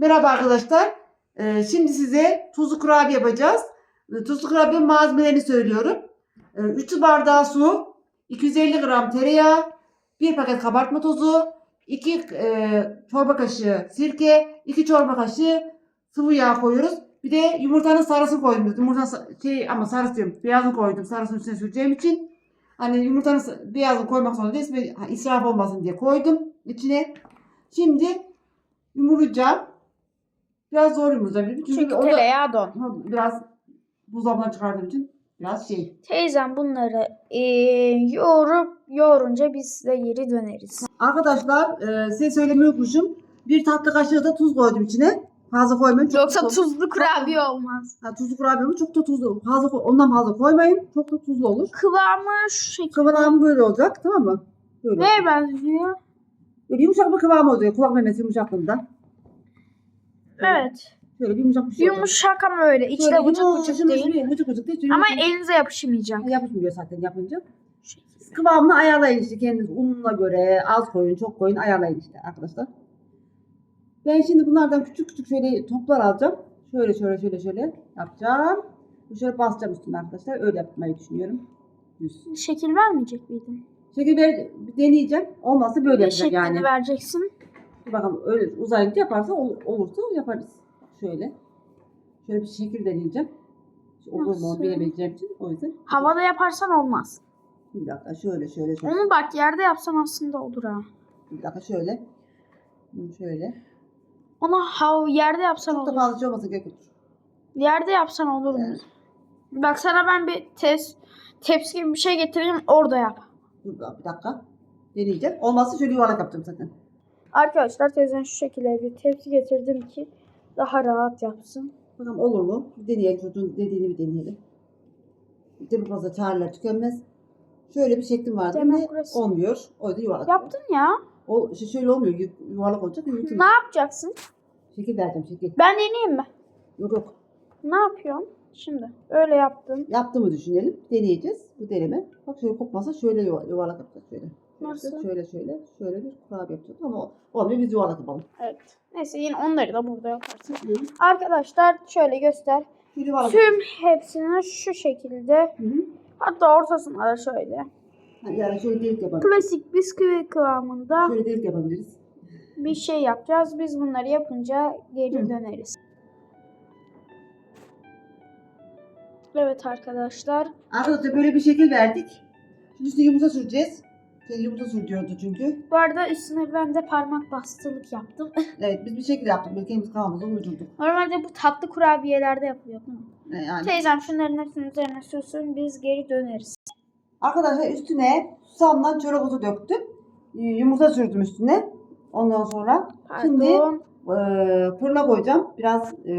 Merhaba arkadaşlar. Ee, şimdi size tuzlu kurabiye yapacağız. Ee, Tuzlu kurabiye malzemelerini söylüyorum. Ee, 3 su bardağı su, 250 gram tereyağı, 1 paket kabartma tozu, 2 çorba kaşığı sirke, 2 çorba kaşığı sıvı yağ koyuyoruz. Bir de yumurtanın sarısını koydum. Yumurtanın şey ama sarısı diyorum. Beyazını koydum. Sarısını üstüne süreceğim için. Hani yumurtanın beyazını koymak zorunda ha, israf olmasın diye koydum içine. Şimdi yumuracağım. Biraz zor yumuracağım. Çünkü Çünkü o da- tereyağı don. Biraz buzdolabından çıkardığım için biraz şey. Teyzem bunları e, yoğurup yoğurunca biz de geri döneriz. Arkadaşlar e, size söylemeyi unutmuşum. Bir tatlı kaşığı da tuz koydum içine. Fazla koymayın. Çok Yoksa tuz- tuzlu kurabiye olmaz. Ha, tuzlu kurabiye ama çok da tuzlu. Fazla, ondan fazla koymayın. Çok da tuzlu olur. Kıvamı şu şekilde. Kıvamı böyle olacak tamam mı? Böyle. Neye benziyor? Böyle yumuşak bir kıvamı oluyor. Kulak memesi yumuşaklığında. Evet. Şöyle bir yumuşak bir şey olacak. Yumuşak ama öyle. İçi de vıcık yumuşak, vıcık yumuşak değil. bir- Vıcık vıcık değil. Ama yumuşak. elinize yapışmayacak. Yapışmıyor zaten yapınca. Kıvamını ayarlayın işte kendiniz ununa göre az koyun çok koyun ayarlayın işte arkadaşlar. Ben şimdi bunlardan küçük küçük şöyle toplar alacağım. Şöyle şöyle şöyle şöyle yapacağım. Şöyle basacağım üstüne arkadaşlar. Öyle yapmayı düşünüyorum. Düz. Şekil vermeyecek miydin? Şekil ver, deneyeceğim. Olmazsa böyle Ne yapacağım şeklini yani. vereceksin? Bakalım öyle uzayınca yaparsa ol- olursa yaparız. Şöyle. Şöyle bir şekil deneyeceğim. Olur mu onu bilemeyeceğim için o yüzden. Havada yaparsan olmaz. Bir dakika şöyle şöyle şöyle. Onu bak yerde yapsan aslında olur ha. Bir dakika şöyle. Şöyle. Onu hav yerde yapsan Çok da olur. fazla şey olmasın gerek yok. Yerde yapsan olur mu? Evet. Bak sana ben bir tes, tepsi gibi bir şey getireyim orada yap. Dur bir dakika. Deneyeceğim. Olmazsa şöyle yuvarlak yapacağım zaten. Arkadaşlar teyzen şu şekilde bir tepsi getirdim ki daha rahat yapsın. Bakalım olur mu? Bir deneyelim çocuğun dediğini bir deneyelim. Bir de bu fazla çareler tükenmez. Şöyle bir şeklim vardı. Demokrasi. olmuyor. O yüzden yuvarlak. Yaptın ya. O, şey şöyle olmuyor. yu- Yuvarlak olacak. Yürütün. Ne yapacaksın? Şekil vereceğim şekil. Ben deneyeyim mi? Yok yok. Ne yapıyorsun? Şimdi öyle yaptın. Yaptığımı düşünelim. Deneyeceğiz. Bu deneme. Bak şöyle kopmasa şöyle yuva- yuvarlak yapacağız. Şöyle. Nasıl? Şöyle şöyle. Şöyle bir kurabiye yapacağız. Ama olmuyor. Biz yuvarlak yapalım. Evet. Neyse yine onları da burada yaparsın. Hı. Arkadaşlar şöyle göster. Yuvarlak Tüm hepsini şu şekilde Hı hı. hatta ortasına da şöyle. Ha, Yani şöyle delik yapabiliriz. Klasik bisküvi kıvamında Şöyle delik yapabiliriz. bir şey yapacağız. Biz bunları yapınca geri Hı. döneriz. Evet arkadaşlar. Arkadaşlar böyle bir şekil verdik. Şimdi üstüne yumurta süreceğiz. Şey, yumurta sür diyordu çünkü. Bu arada üstüne ben de parmak bastılık yaptım. Evet biz bir şekil yaptık. Böyle kendimiz kafamıza uydurduk. Normalde bu tatlı kurabiyelerde yapılıyor değil mi? Ee, Yani. Teyzem şunların hepsinin üzerine sürsün biz geri döneriz. Arkadaşlar üstüne susamdan çörek otu döktüm. Ee, Yumurta sürdüm üstüne. Ondan sonra şimdi Pardon. e, fırına koyacağım. Biraz e,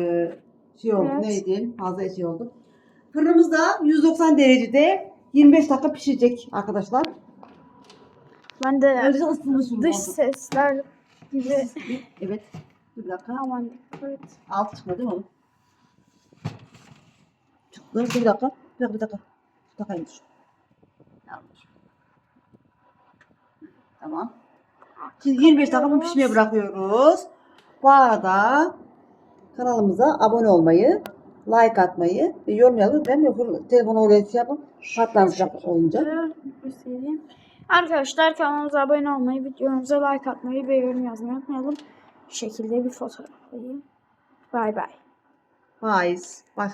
şey oldu. Evet. Ne? Fazla şey oldu. Fırınımızda 190 derecede 25 dakika pişecek arkadaşlar. Ben de Önce dış sesler gibi Evet. Bir dakika. aman evet. Alt çıkmadı değil mi oğlum? Çıktı. Bir dakika. Bir dakika. Bir dakika. Bir indir. Yanlış. Tamam. Şimdi 25 dakika pişmeye bırakıyoruz. Bu arada kanalımıza abone olmayı, like atmayı ve yorum yazmayı ben yok telefonu oraya şey yapın. Patlar sıcak olunca. Göstereyim. Arkadaşlar kanalımıza abone olmayı, videomuza like atmayı ve yorum yazmayı unutmayalım. Bu şekilde bir fotoğraf koyayım. Bay bay. Faiz. Baş